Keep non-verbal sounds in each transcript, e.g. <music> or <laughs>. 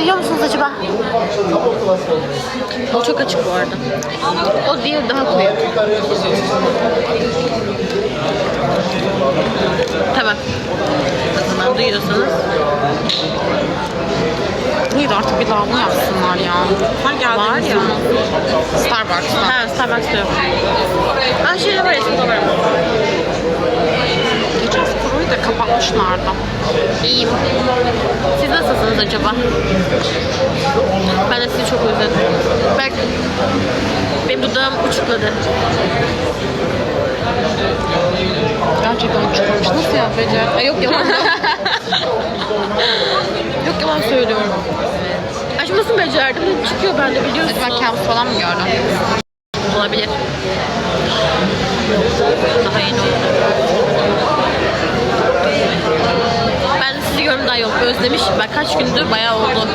duyuyor musunuz acaba? O çok açık bu arada. O diğeri daha koyu. Tamam. Zaman duyuyorsanız. Da artık bir lavabo yapsınlar ya. Her Var geldiğimizde. ya. Starbucks'ta. Ha Starbucks'ta yok. Ha şeyde var eski var. Kapatmışlardı. İyiyim. Siz nasılsınız acaba? Ben de sizi çok özledim. Bak benim dudağım uçukladı. Gerçekten çıkmış. Nasıl ya Becer? Ay yok yalan. <laughs> yok yalan söylüyorum. Açmasını becerdim çıkıyor bende biliyorsun. Acaba kabus falan mı gördün? Olabilir. Daha yeni oldu. Gördüm daha yok. Özlemişim. Ben kaç gündür bayağı oldu.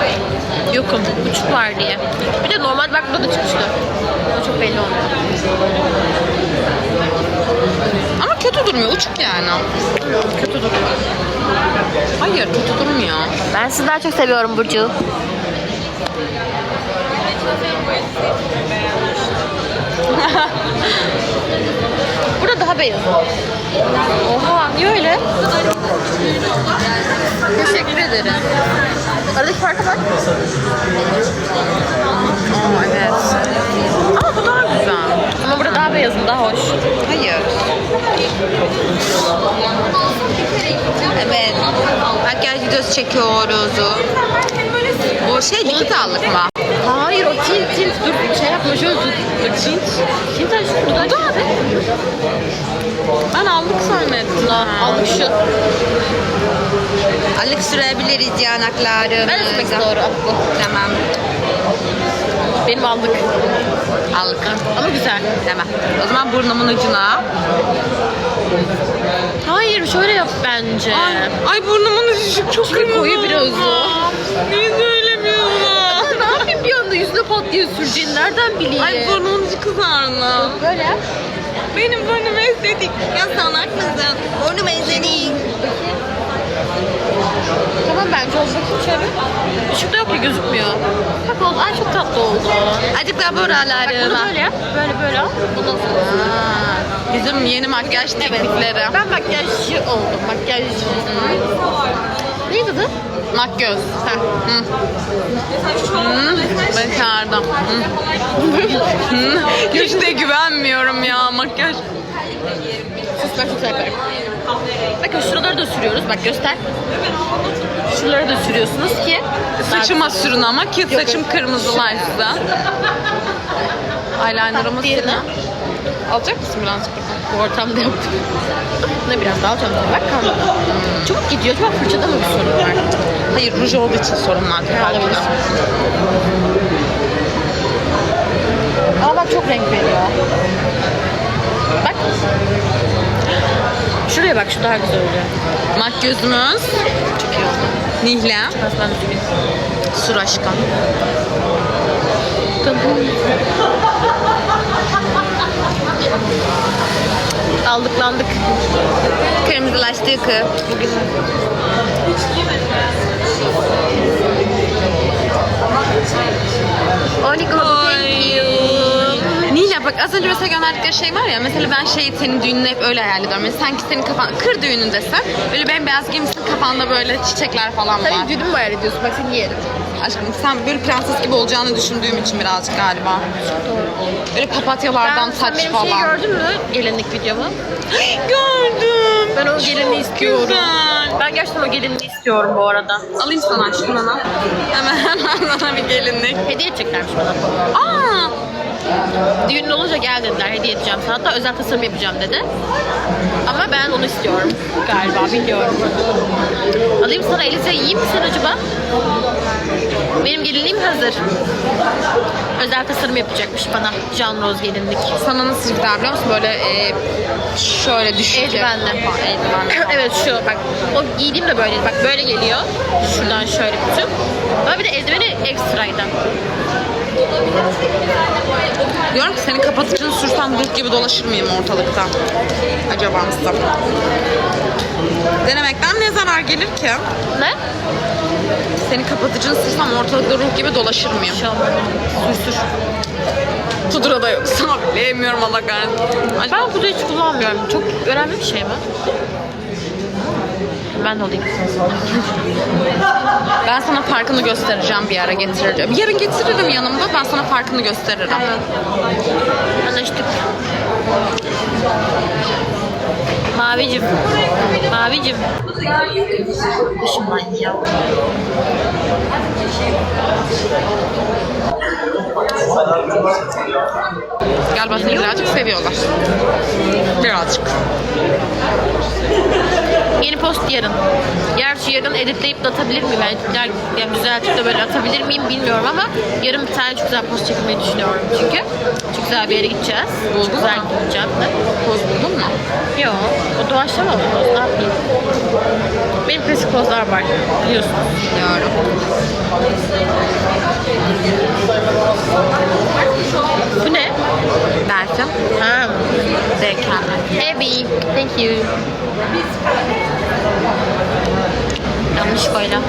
Yokum. Uçuk var diye. Bir de normal bak burada da çıkmıştı. O çok belli olmuyor. Ama kötü durmuyor. Uçuk yani. Kötü duruyor. Hayır kötü durmuyor. Ben sizi daha çok seviyorum Burcu. <laughs> Beyaz. Oha niye öyle? Teşekkür ederim. Aradaki farka bak. Aa evet. Ama bu daha güzel. Ama burada daha beyazım, daha hoş. Hayır. Evet. Makyaj videosu çekiyoruz. O şey likit aldık mı? Dur şey yapma şöyle tut. Dur tint. Tint aç burada da abi. Ben aldık zannettim. Al, almış şu. Alık sürebiliriz yanaklarımıza. Ben etmek doğru. Tamam. Benim aldık. Aldık. Ama güzel. Tamam. O zaman burnumun ucuna. Hayır şöyle yap bence. Ay burnumun ucu çok Şimdi koyu biraz o. Niye söylemiyorsun? ne yapayım bir anda yüzüne pat diye süreceğini nereden bileyim? Ay burnumun ucu kızardı. Böyle yap. Benim burnum estetik. Ya salak mısın? Burnum estetik. Tamam bence oldu. Bakayım şöyle. Işıkta yok ki gözükmüyor. Bak oldu. Ay çok tatlı oldu. Azıcık daha Bak bunu böyle yap. Böyle böyle al. Bundan sonra. Aa, Bizim yeni makyaj teknikleri. Ben makyajcı oldum. Makyajcı. Neydi adı? Makyöz. Heh. Hı. Hı. Başardım. Hı. Hı. Hiç de güvenmiyorum ya makyaj. Ben çok yaparım. Bakın şuraları da sürüyoruz. Bak göster. Şuraları da sürüyorsunuz ki Saçıma sürün ama ki saçım kırmızılaşsın. Eyelinerımı Diğerine. Alacak mısın birazcık buradan? bu ortamda yaptım. Ne biraz daha alacağım. Bak kalmadı. Çabuk gidiyor. Acaba fırçada mı bir sorun var? Hayır ruj olduğu için sorun var. olabilir. Ama bak çok renk veriyor. Bak. Şuraya bak şu daha güzel oluyor. Makyözümüz Çok iyi oldu. Nihle. Sur aşkım. Aldıklandık. Kırmızılaştığı kız. Bugün. Oliko, thank you. Nihle bak az önce mesela gönderdikleri şey var ya mesela ben şey senin düğününü hep öyle hayal ediyorum. Mesela sanki senin kafan kır düğünündesin. Böyle bembeyaz giymişsin kafanda böyle çiçekler falan var. Sen düğünü mü hayal ediyorsun? Bak seni yerim. Aşkım sen böyle prenses gibi olacağını düşündüğüm için birazcık galiba. Böyle papatyalardan sen, saç sen benim falan. şeyi gördün mü? Gelinlik videomu. Gördüm. Ben o gelinliği istiyorum. Güzel. Ben gerçekten o gelinliği istiyorum bu arada. Alayım sana aşkım onu. Hemen hemen sana bir gelinlik. Hediye edeceklermiş bana. Aa, Düğünün olunca gel dediler hediye edeceğim sana. Hatta özel tasarım yapacağım dedi. Ama ben onu istiyorum galiba bilmiyorum. Alayım sana Elize yiyeyim mi sen acaba? Benim gelinliğim hazır. Özel tasarım yapacakmış bana. Can Rose gelinlik. sana nasıl gider biliyor musun? Böyle e, şöyle düşük. Eldivenli. Ha, Eldivenli. <clears throat> evet şu bak o giydiğim de böyle bak böyle geliyor. Şuradan şöyle bütün. Ama bir de eldiveni ekstraydı. Diyorum ki senin kapatıcını sürsem ruh gibi dolaşır mıyım ortalıkta? Acaba mısın? Denemekten ne zarar gelir ki? Ne? Seni kapatıcını silsem ortalıkta ruh gibi dolaşır mıyım? Sür sür. Pudra da yok. <laughs> Sana bile yemiyorum Allah kahretsin. Acaba Ben bunu hiç kullanmıyorum. Çok önemli bir şey mi? Ben de olayım. ben sana farkını göstereceğim bir ara getireceğim. Yarın getiririm yanımda. Ben sana farkını gösteririm. Anlaştık. Mavicim. Mavicim. Kışım manyak. Galiba seni birazcık seviyorlar. Birazcık. Yeni post yarın. Gerçi yarın editleyip de atabilir miyim? Yani, editler, yani düzeltip de böyle atabilir miyim bilmiyorum ama yarın bir tane çok güzel post çekmeyi düşünüyorum çünkü. Çok güzel bir yere gideceğiz. Buldun çok güzel mu? gideceğim de. Poz buldun mu? Yok. O doğaçlama mı poz? Ne yapayım? Benim klasik pozlar var. Biliyorsunuz. Biliyorum. Bu ne? Berfin. Ha. DKM. Heavy. Thank you. Yanlış koyla.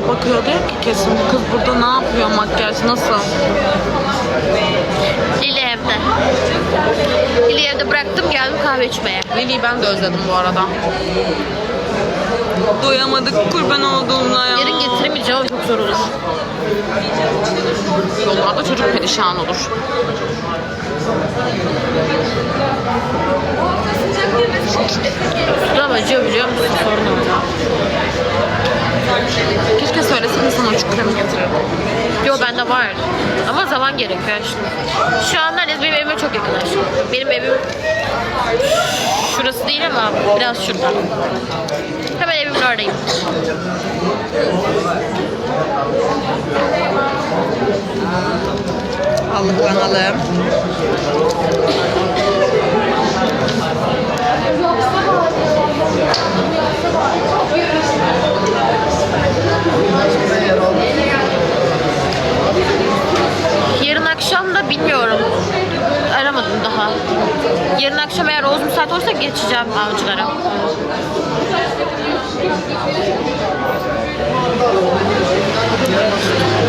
İnsanlar bakıyor diyor ki kesin bu kız burada ne yapıyor makyaj nasıl? Lili evde. Lili evde bıraktım geldim kahve içmeye. Lili'yi ben de özledim bu arada. Doyamadık kurban olduğumda ya. Yarın getiremeyeceğim ama çok zor olur. Yollarda çocuk perişan olur. Sudan acıyor biliyor musun? Sorun orada. Keşke söyleseydin sana uçuk kremi getirirdim. Yo bende var. Ama zaman gerekiyor işte. Şu an neredeyse benim evime çok yakın. Benim evim şurası değil ama biraz şurada. Hemen evimin oradayım. Allıklanalım. Yarın akşam da bilmiyorum. Aramadım daha. Yarın akşam eğer Oğuz müsait olursa geçeceğim avcılara.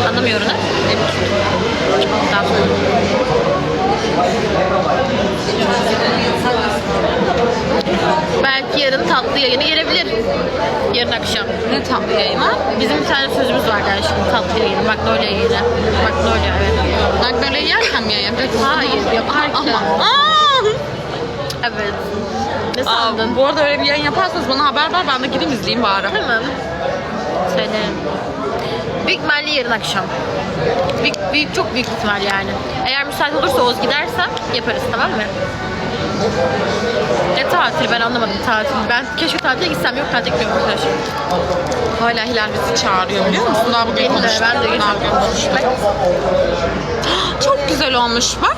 Anlamıyorum ha? Tamam. Belki yarın tatlı yayını gelebilir. Yarın akşam. Ne tatlı yayını? Bizim bir tane sözümüz vardı aşkım tatlı yayını. Magnolia yayını. Magnolia evet. Böyle yerken mi yayın? Hayır yaparken. Ama. Aa! Evet. Ne Aa, sandın? bu arada öyle bir yayın yaparsanız bana haber ver ben de gideyim izleyeyim bari. Tamam. Söylerim. Büyük ihtimalle yarın akşam. Büyük, büyük, çok büyük ihtimal yani. Eğer müsait olursa Oğuz giderse yaparız tamam mı? Ne tatili ben anlamadım tatil. Ben keşke tatile gitsem yok tatil gitmiyorum arkadaşlar. Hala Hilal bizi çağırıyor biliyor musun? Daha bugün Benim konuştuk. ben de konuştuk. <gasps> Çok güzel olmuş bak.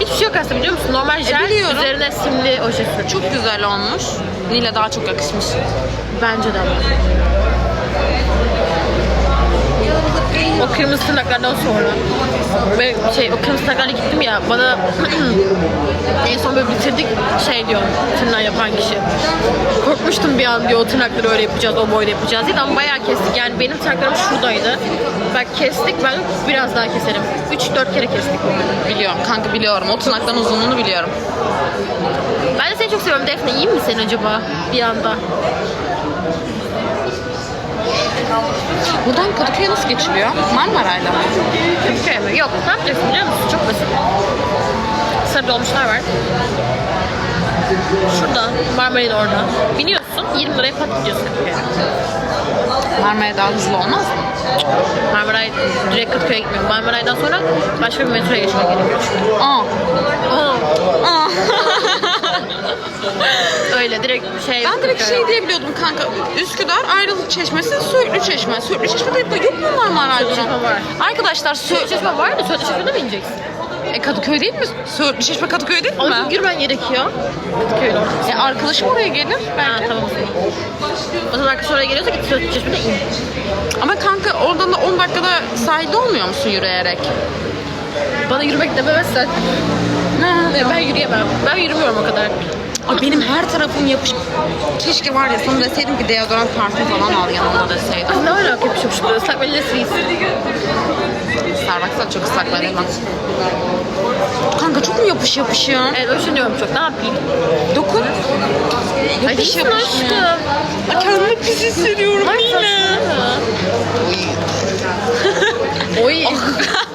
Hiçbir şey yok aslında biliyor musun? Normal jel biliyorum. üzerine simli oje sürdüm. Çok güzel olmuş. Nile daha çok yakışmış. Bence de. O kırmızı tırnaklardan sonra. Ve şey o kırmızı tırnaklarla gittim ya bana <clears throat> en son böyle bitirdik şey diyor tırnağı yapan kişi. Korkmuştum bir an diyor o tırnakları öyle yapacağız o boyda yapacağız diye ama bayağı kestik yani benim tırnaklarım şuradaydı. Bak kestik ben biraz daha keserim. 3-4 kere kestik. Biliyorum kanka biliyorum. O tırnakların uzunluğunu biliyorum. Ben de seni çok seviyorum Defne iyi mi sen acaba bir anda? Buradan Kadıköy'e nasıl geçiliyor? Marmaray'la. Kadıköy mi? Yok. Ne yapacaksın biliyor musun? Çok basit. Sarı dolmuşlar var. Şurada. Marmaray'ın orada. Biniyorsun. 20 liraya pat gidiyorsun Kadıköy'e. Marmara'ya daha hızlı olmaz mı? Marmaray direkt Kadıköy'e gitmiyor. Marmaray'dan sonra başka bir metroya geçmek gerekiyor. Aa. Oo, Aa. Öyle direkt şey. ben direkt şey diye biliyordum kanka. Üsküdar ayrılık çeşmesi, Söğütlü çeşme. Söğütlü çeşme de yok mu Marmaray'da? Söğütlü Çeşme var. Arkadaşlar Sö Çeşme var da Söğütlü mi ineceksin? e, Kadıköy değil mi? Söğütlü çeşme Kadıköy değil mi? Ama girmen gerekiyor. Ortası. E, arkadaşım oraya gelir Ha belki. tamam o zaman. Arkadaşlar oraya geliyorsa git Çeşme'de in. Ama kanka oradan da 10 dakikada sahilde olmuyor musun yürüyerek? Bana yürümek dememezsen. Ne, ben yürüyemem. Ben yürümüyorum o kadar. Ay benim her tarafım yapış. Keşke var ya sana deseydim ki deodorant parfüm falan al yanına deseydim. Ne alaka yapışmıştı? Islak mendille silsin. Starbucks'ta çok ıslak ben demem. Kanka çok mu yapış yapışıyor? Evet üşeniyorum çok. Ne yapayım? Dokun. Yapış değilsin yapışıyor. aşkım. Ay kendimi pis hissediyorum Ay yine. saçmalama. Oy. <laughs>